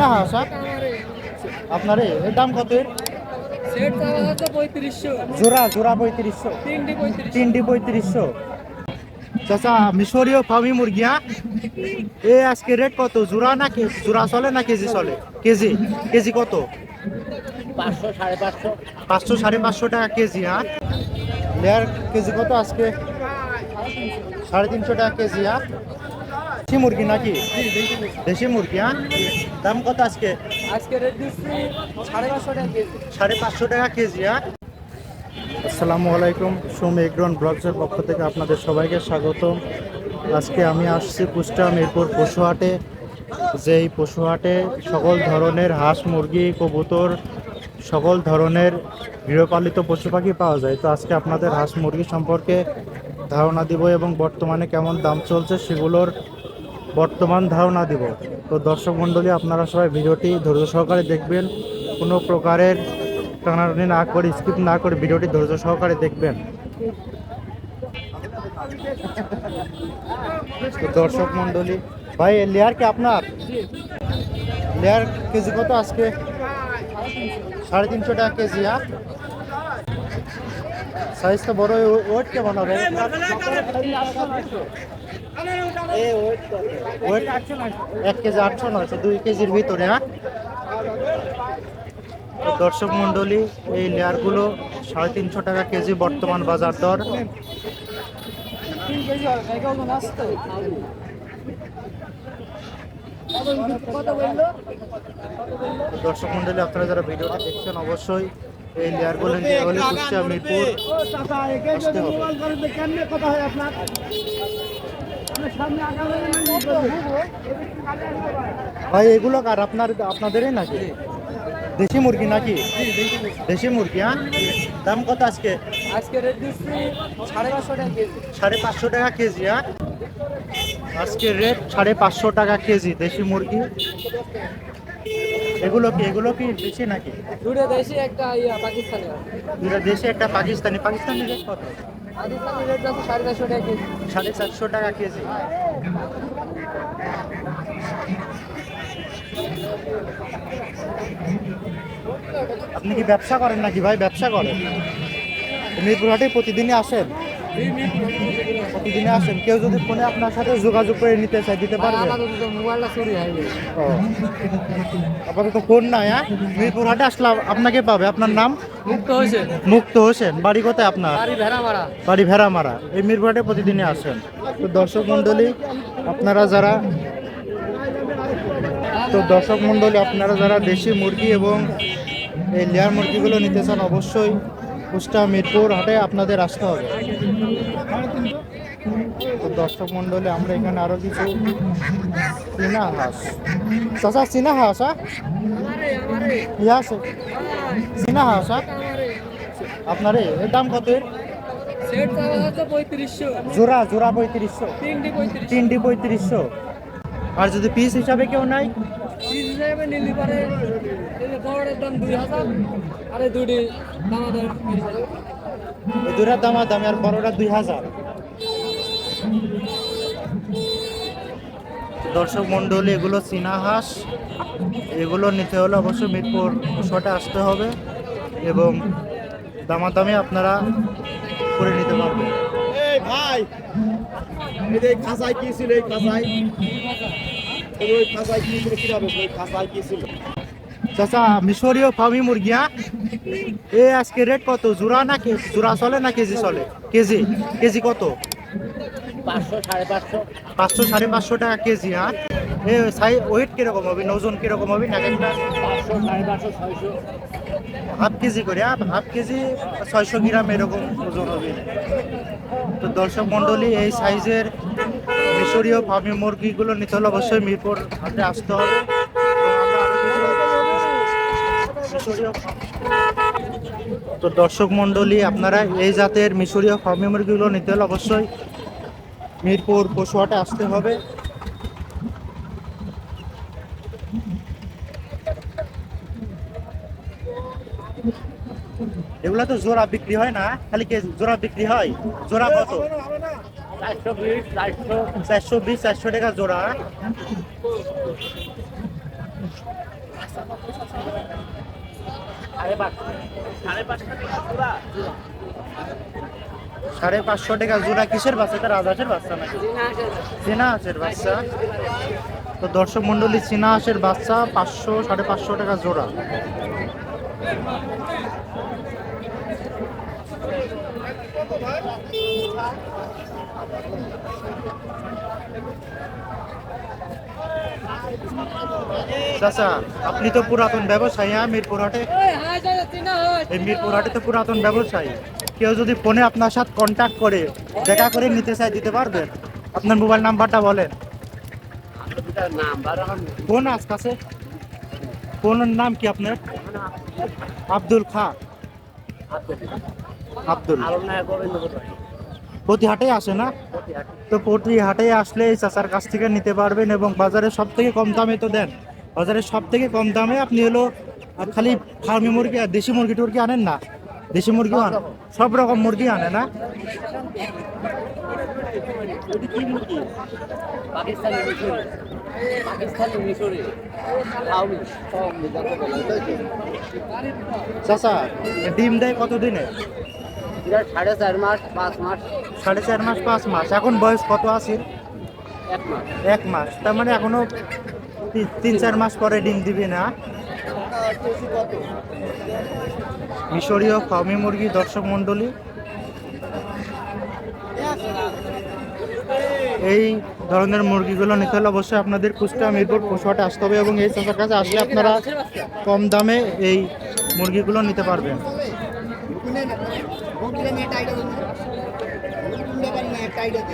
চীনা হাঁস? আপনারে এর দাম কত জোড়া জোড়া পঁয়ত্রিশশো। তিনটি পঁয়ত্রিশশো। চাচা মিশরীয় ফার্মি মুরগি হ্যাঁ? এ আজকে রেট কত? জোড়া না কে জোড়া চলে না কেজি চলে? কেজি কেজি কত? পাঁচশো সাড়ে পাঁচশো। পাঁচশো সাড়ে পাঁচশো টাকা কেজি হ্যাঁ? লেয়ার কেজি কত আজকে? সাড়ে তিনশো টাকা কেজি হ্যাঁ? দেশি মুরগি নাকি? দেশি মুরগি হ্যাঁ? দাম কত আজকে? আজকে রেট দিচ্ছি সাড়ে পাঁচশো টাকা কেজি। সাড়ে পাঁচশো টাকা কেজি হ্যাঁ? আসসালামু আলাইকুম সোম এগ্রন ব্লগসের পক্ষ থেকে আপনাদের সবাইকে স্বাগতম। আজকে আমি আসছি কুষ্টা মিরপুর পশুহাটে। যে এই পশুহাটে সকল ধরনের হাঁস মুরগি কবুতর সকল ধরনের গৃহপালিত পশু পাখি পাওয়া যায়। তো আজকে আপনাদের হাঁস মুরগি সম্পর্কে ধারণা দিব এবং বর্তমানে কেমন দাম চলছে সেগুলোর বর্তমান ধারণা দিব। তো দর্শক মণ্ডলী, আপনারা সবাই ভিডিওটি ধৈর্য সহকারে দেখবেন। কোনো প্রকারের টানাটানি না করে, স্কিপ না করে ভিডিওটি ধৈর্য সহকারে দেখবেন। দর্শক মণ্ডলী, ভাই লেয়ার কি আপনার? লেয়ার কেজি কত আজকে? সাড়ে তিনশো টাকা কেজি হ্যাঁ? সাইজটা বড় ওয়েট কেমন হবে? এক কেজি আটশো নয়শো দুই কেজির ভিতরে হ্যাঁ? দর্শক মণ্ডলী, এই লেয়ারগুলো সাড়ে তিনশো টাকা কেজি বর্তমান বাজার দর। দর্শক মণ্ডলী, আপনারা যারা ভিডিওটা দেখছেন, অবশ্যই এই লেয়ারগুলো নিয়ে হলে কুষ্টিয়া, মিরপুর আসতে হবে। ভাই এগুলো কার? আপনার আপনাদেরই নাকি? দেশি মুরগি নাকি? দেশি মুরগি হ্যাঁ? দাম কত আজকে? আজকে রেট দিচ্ছি সাড়ে পাঁচশো টাকা কেজি। সাড়ে পাঁচশো টাকা কেজি হ্যাঁ? আজকে রেট সাড়ে পাঁচশো টাকা কেজি দেশি মুরগি। এগুলো কি এগুলো কি দেশি নাকি? দুটো দেশি একটা পাকিস্তানি। দুটা দেশি একটা পাকিস্তানি। পাকিস্তানি রেট কত? সাড়ে চারশো টাকা কেজি। আপনি কি ব্যবসা করেন নাকি ভাই? ব্যবসা করেন? মিরপুরহাটে প্রতিদিনই আসেন? প্রতিদিনে আসেন। কেউ যদি ফোনে আপনার সাথে যোগাযোগ করে নিতে চায় দিতে পারবে? মোবাইলটা চুরি হয়ে আপাতত ফোন নাই হ্যাঁ? মিরপুরহাটে আসলাম আপনাকে পাবে। আপনার নাম? মুক্ত হয়েছে মুক্ত হোসেন। বাড়ি কোথায় আপনার? বাড়ি ভেড়া মারা বাড়ি ভেড়ামারা। এই মিরপুরহাটে প্রতিদিনই আসেন। তো দর্শক মণ্ডলী আপনারা যারা তো দর্শক মণ্ডলী আপনারা যারা দেশি মুরগি এবং এই লেয়ার মুরগিগুলো নিতে চান অবশ্যই কুষ্টা মিরপুর হাটে আপনাদের আসতে হবে। তো দর্শক মণ্ডলী আমরা এখানে আরও কিছু চীনা হাঁস। চাচা চীনা হাঁস হ্যাঁ? ইয়ে আছে চীনা হাঁস হ্যাঁ? আপনারে এর দাম কত এর? জোড়া জোড়া পঁয়ত্রিশশো। তিনটি পঁয়ত্রিশ তিনটি পঁয়ত্রিশশো। আর যদি পিস হিসাবে কেউ নাই পিস হিসাবে নিলি পারে এই দাম দুই হাজার আর এই দুটি দাম দাম এই দুটার দাম আর দামি আর বড়টা দুই হাজার। দর্শক মন্ডলী এগুলো চীনা হাঁস। এগুলো নিতে হলে অবশ্যই মিরপুর শটে আসতে হবে এবং দামাদামি আপনারা করে নিতে পারবেন। এই ভাই এই যে খাঁচায় কি ছিল এই খাঁচায়? ওই খাঁচায় কি ছিল ওই খাঁচায় কি ছিল? চাচা মিশরীয় ফার্মি মুরগি হ্যাঁ এ আজকে রেট কত? জোড়া না কে জোড়া চলে না কেজি চলে? কেজি কেজি কত? পাঁচশো সাড়ে পাঁচশো। টাকা কেজি হ্যাঁ? এ সাই ওয়েট কীরকম হবে? ওজন কীরকম হবে না একটা হাফ কেজি করে হাফ কেজি ছয়শো গ্রাম এরকম ওজন হবে। তো দর্শক মণ্ডলী এই সাইজের মিশরীয় ফার্মি মুরগিগুলো নিতে হলে অবশ্যই মিরপুর হাটে আসতে হবে। তো দর্শক মণ্ডলী, আপনারা এই জাতের মিশরীয় ফার্মি মুরগিগুলো নিতে হলে অবশ্যই মিরপুর পশুহাটে আসতে হবে। এগুলা তো জোড়া বিক্রি হয় না, খালি কে জোড়া বিক্রি হয়? জোড়া কত? চারশো বিশ, চারশো টাকা জোড়া। সাড়ে পাঁচশো টাকা জোড়া কিসের বাচ্চা? এটা রাজহাঁসের বাচ্চা নাকি? চেনা হাঁসের বাচ্চা। তো দর্শক মন্ডলী চীনা হাঁসের বাচ্চা পাঁচশো, সাড়ে পাঁচশো টাকা জোড়া। চাচা আপনি তো পুরাতন ব্যবসায়ী হ্যাঁ মিরপুর হাটে? এই হাঁস এই মিরপুর হাটে তো পুরাতন ব্যবসায়ী। কেউ যদি ফোনে আপনার সাথে কন্ট্যাক্ট করে দেখা করে নিতে চায় দিতে পারবেন আপনার মোবাইল নাম্বারটা বলেন। কোন আজ কাছে কোন নাম কি আপনার? আব্দুল খা। আব্দুল। প্রতি হাটে আসে না? তো প্রতি হাটে আসলে এই চাচার কাছ থেকে নিতে পারবেন এবং বাজারে সব থেকে কম দামে তো দেন। বাজারে সব থেকে কম দামে আপনি হলো খালি ফার্মি মুরগি আর দেশি মুরগি টুরগি আনেন না? দেশি মুরগি আন, সব রকম মুরগি আনে না? চাচা ডিম দেয় কত দিনে এরা সাড়ে চার মাস পাঁচ মাস। সাড়ে চার মাস পাঁচ মাস। এখন বয়স কত আছে এক মাস। এক মাস। তার মানে এখনও তিন চার মাস পরে ডিম দিবে না? মিশরীয় ফার্মি মুরগি দর্শক মণ্ডলী এই ধরনের মুরগিগুলো নিতে হলে অবশ্যই আপনাদের কুষ্টা মিরপুর পশুহাটে আসতে হবে এবং এই চাষার কাছে আসলে আপনারা কম দামে এই মুরগিগুলো নিতে পারবেন। একটা আইডিয়া একটা আইডিয়া